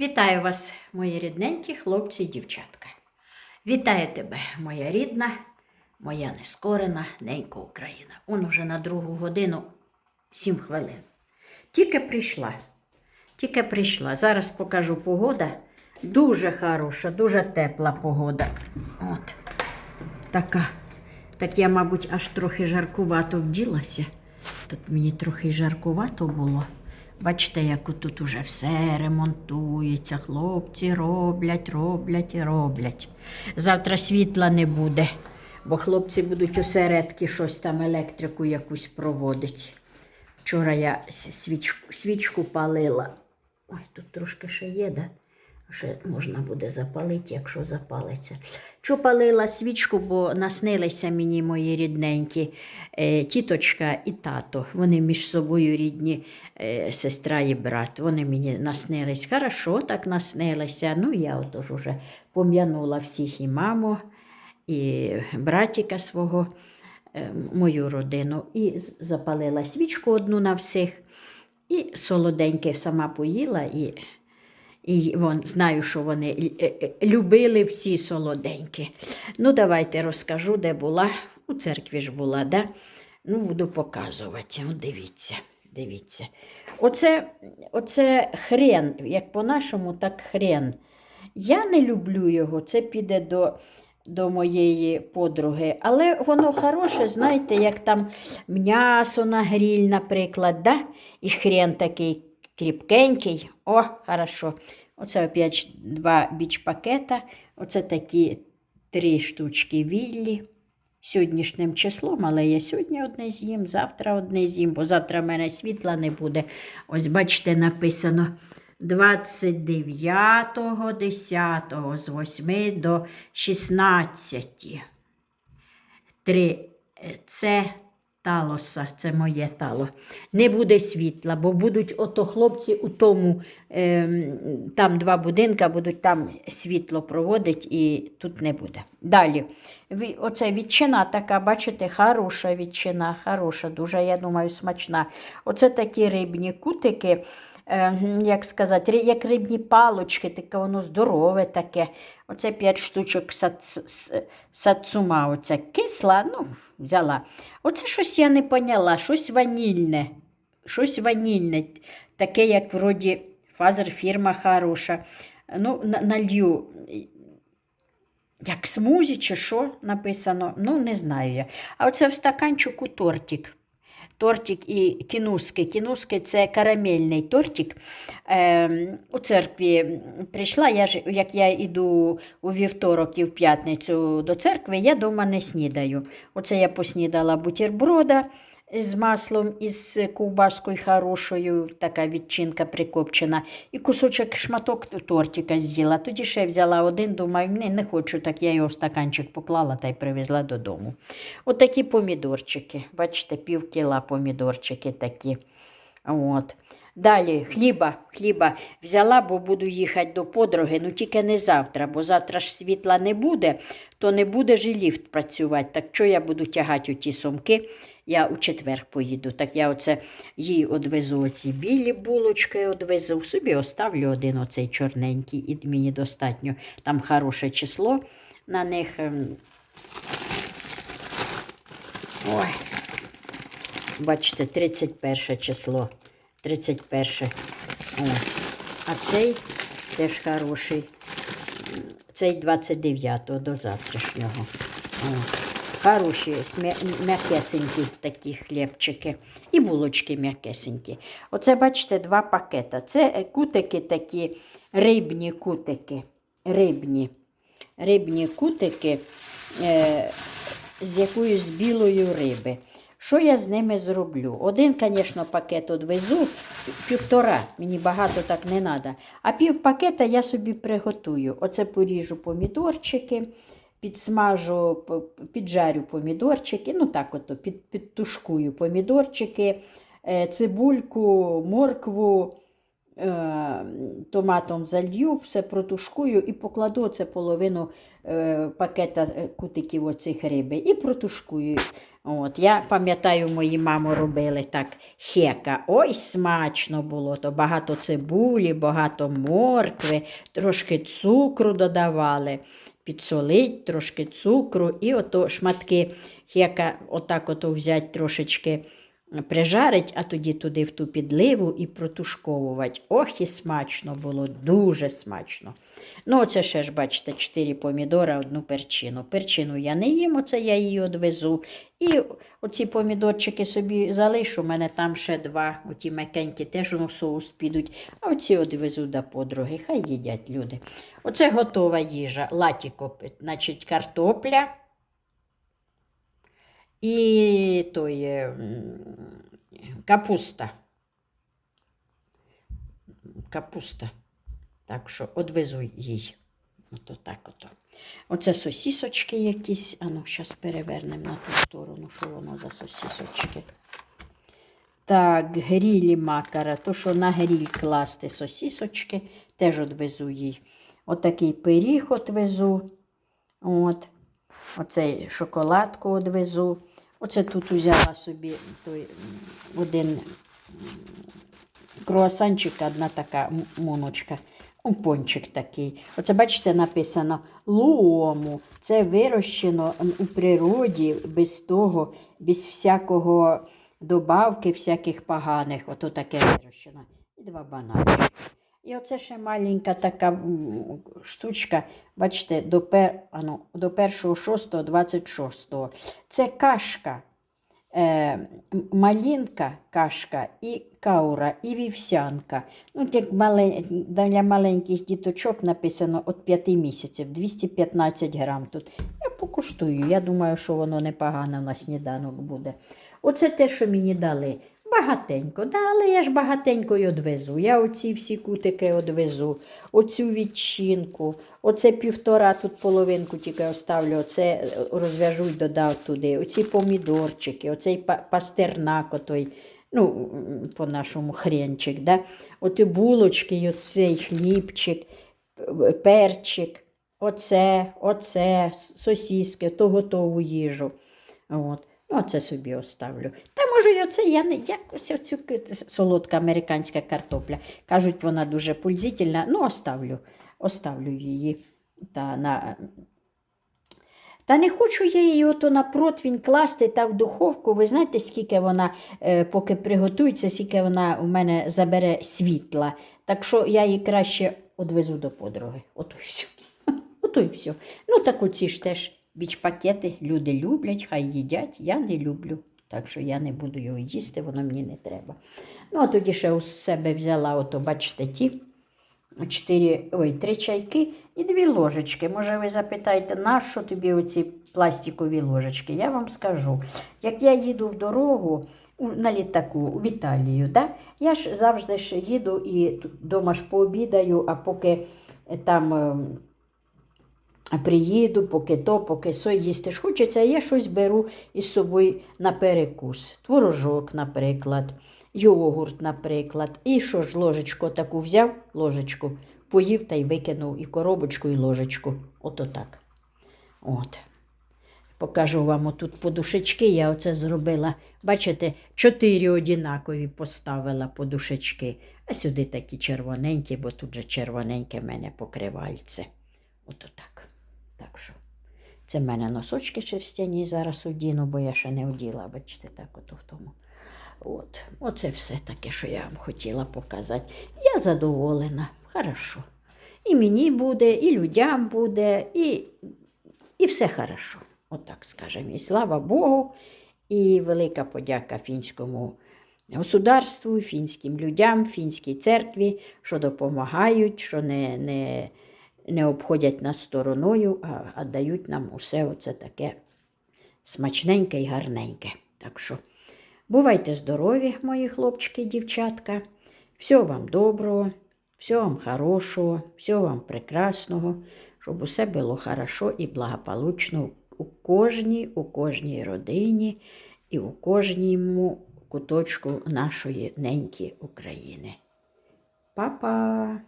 Вітаю вас, мої рідненькі хлопці і дівчатка. Вітаю тебе, моя рідна, моя нескорена ненька Україна. Он уже на другу годину сім хвилин. Тільки прийшла. Тільки прийшла. Зараз покажу погода. Дуже хороша, дуже тепла погода. От така. Так я, мабуть, аж трохи жаркувато вділася. Тут мені трохи жаркувато було. Бачите, як тут уже все ремонтується, хлопці роблять, роблять і роблять. Завтра світла не буде, бо хлопці будуть усередки щось там електрику якусь проводити. Вчора я свічку, свічку палила. Ой, тут трошки ще є, да? Ще можна буде запалити, якщо запалиться. Що палила свічку, бо наснилися мені мої рідненькі е, тіточка і тато. Вони між собою рідні, е, сестра і брат. Вони мені наснились. Хорошо так наснилися. Ну, я отож уже пом'янула всіх і маму, і братіка свого, е, мою родину. І запалила свічку одну на всіх. І солоденьке сама поїла, і, і вон, знаю, що вони е, е, любили всі солоденькі. Ну, давайте розкажу, де була. У церкві ж була, да? Ну, буду показувати. От дивіться, дивіться. Оце, оце хрен, як по-нашому, так хрен. Я не люблю його, це піде до, до моєї подруги. Але воно хороше, знаєте, як там м'ясо на гріль, наприклад, да? і хрен такий кріпкенький. О, хорошо. Оце опять два біч-пакета. Оце такі три штучки віллі. Сьогоднішнім числом, але я сьогодні одне з'їм, завтра одне з'їм, бо завтра в мене світла не буде. Ось бачите, написано 29.10 з 8 до 16. Три е, це талоса, це моє тало. Не буде світла, бо будуть ото хлопці у тому, ем, там два будинка, будуть там світло проводить і тут не буде. Далі. Оце відчина така, бачите, хороша відчина, хороша, дуже, я думаю, смачна. Оце такі рибні кутики, е, як сказати, як рибні палочки, таке воно здорове таке. Оце 5 штучок сац, сацума, оце кисла, ну, взяла. Оце щось я не поняла, щось ванільне. Щось ванільне, таке, як вроді фазер фірма хороша. Ну, налью як смузі чи що написано, ну не знаю я. А оце в стаканчику тортик. Тортик і кінуски. Кінуски це карамельний тортик. Е, у церкві прийшла, я ж, як я йду у вівторок і в п'ятницю до церкви, я дома не снідаю. Оце я поснідала бутерброда з маслом і з ковбаскою хорошою, така відчинка прикопчена, і кусочок шматок тортика з'їла. Тоді ще взяла один, думаю, не, не хочу, так я його в стаканчик поклала та й привезла додому. Отакі помідорчики. Бачите, пів кіла помідорчики такі. От. Далі хліба, хліба взяла, бо буду їхати до подруги, ну тільки не завтра, бо завтра ж світла не буде, то не буде ж і ліфт працювати. Так що я буду тягати ті сумки, я у четвер поїду. Так я оце їй одвезу оці білі булочки, одвезу, собі оставлю один оцей чорненький, і мені достатньо. Там хороше число на них. ем. Ой. Бачите, 31 число. 31. Ось. А цей теж хороший. Цей 29-го до завтрашнього. О. Хороші, м'якесенькі такі хлібчики. І булочки м'якесенькі. Оце, бачите, два пакета. Це е, кутики такі, рибні кутики. Рибні. Рибні кутики е, з якоюсь білою риби. Що я з ними зроблю? Один, звісно, пакет одвезу, півтора, мені багато так не треба. А пів пакета я собі приготую. Оце поріжу помідорчики, підсмажу, піджарю помідорчики, ну так от, під, підтушкую помідорчики, е, цибульку, моркву е, томатом залью, все протушкую і покладу це половину е, пакета кутиків оцих риби і протушкую. От, я пам'ятаю, мої мами робили так хека. Ой, смачно було. То багато цибулі, багато моркви, трошки цукру додавали, підсолить, трошки цукру, і ото шматки яка отак ото взять трошечки прижарить, а тоді туди в ту підливу і протушковувати. Ох, і смачно було, дуже смачно. Ну, оце ще ж, бачите, 4 помідора, одну перчину. Перчину я не їм, оце я її одвезу. І оці помідорчики собі залишу, у мене там ще два, оті м'якенькі теж у соус підуть, а оці одвезу до подруги, хай їдять люди. Оце готова їжа, латіко, значить, картопля. І той е, капуста. Капуста. Так що одвезу їй. Ото так ото. Оце сосісочки якісь. А ну, зараз перевернемо на ту сторону, що воно за сосісочки. Так, грілі макара, то, що на гріль класти сосісочки, теж одвезу їй. Отакий пиріг одвезу. От. Оцей шоколадку одвезу. Оце тут взяла собі той один круасанчик, одна така м- моночка. Умпончик такий. Оце, бачите, написано луому. Це вирощено у природі без того, без всякого добавки, всяких поганих. Ото таке вирощено. І два бананчики. І оце ще маленька така штучка, бачите, до, пер, а ну, до 1.6.26. Це кашка, е, м- малинка кашка і каура, і вівсянка. Ну, як мале, для маленьких діточок написано від 5 місяців, 215 грам тут. Я покуштую, я думаю, що воно непогано на сніданок буде. Оце те, що мені дали. Багатенько, да, але я ж багатенько й одвезу. Я оці всі кутики одвезу, оцю відчинку, оце півтора, тут половинку тільки оставлю, оце е, розв'яжу й додав туди, оці помідорчики, оцей пастернак, отой, ну, по-нашому хренчик, да? оті булочки, оцей хлібчик, перчик, оце, оце, сосіски, то готову їжу. От. Оце собі оставлю. Та може, і оце я не якось оцю солодка американська картопля. Кажуть, вона дуже пульзительна. Ну, оставлю, оставлю її. Та, на... Та не хочу я її ото на противень класти та в духовку. Ви знаєте, скільки вона, е, поки приготується, скільки вона у мене забере світла. Так що я її краще одвезу до подруги. Ото й все. Ото й все. Ну, так оці ж теж біч-пакети люди люблять, хай їдять. Я не люблю. Так що я не буду його їсти, воно мені не треба. Ну, а тоді ще у себе взяла, ото, бачите, ті чотири, ой, три чайки і дві ложечки. Може, ви запитаєте, нащо тобі оці пластикові ложечки? Я вам скажу. Як я їду в дорогу на літаку в Італію, да? я ж завжди ж їду і вдома ж пообідаю, а поки там. А приїду, поки то, поки со їсти ж хочеться, я щось беру із собою на перекус. Творожок, наприклад, йогурт, наприклад. І що ж, ложечку таку взяв, ложечку, поїв та й викинув і коробочку, і ложечку. Ото так. От. Покажу вам отут подушечки, я оце зробила. Бачите, чотири однакові поставила подушечки, а сюди такі червоненькі, бо тут же червоненьке в мене покривальце. Ото так. Так що, це в мене носочки шерстяні зараз одіну, бо я ще не оділа, бачите, так ото в тому. От, оце все таке, що я вам хотіла показати. Я задоволена, хорошо. І мені буде, і людям буде, і, і все хорошо. Отак скажемо. І слава Богу, і велика подяка фінському государству, фінським людям, фінській церкві, що допомагають, що не, не, не обходять нас стороною, а, дають нам усе оце таке смачненьке і гарненьке. Так що бувайте здорові, мої хлопчики дівчатка. Всього вам доброго, всього вам хорошого, всього вам прекрасного, щоб усе було хорошо і благополучно у кожній, у кожній родині і у кожному куточку нашої неньки України. Па-па!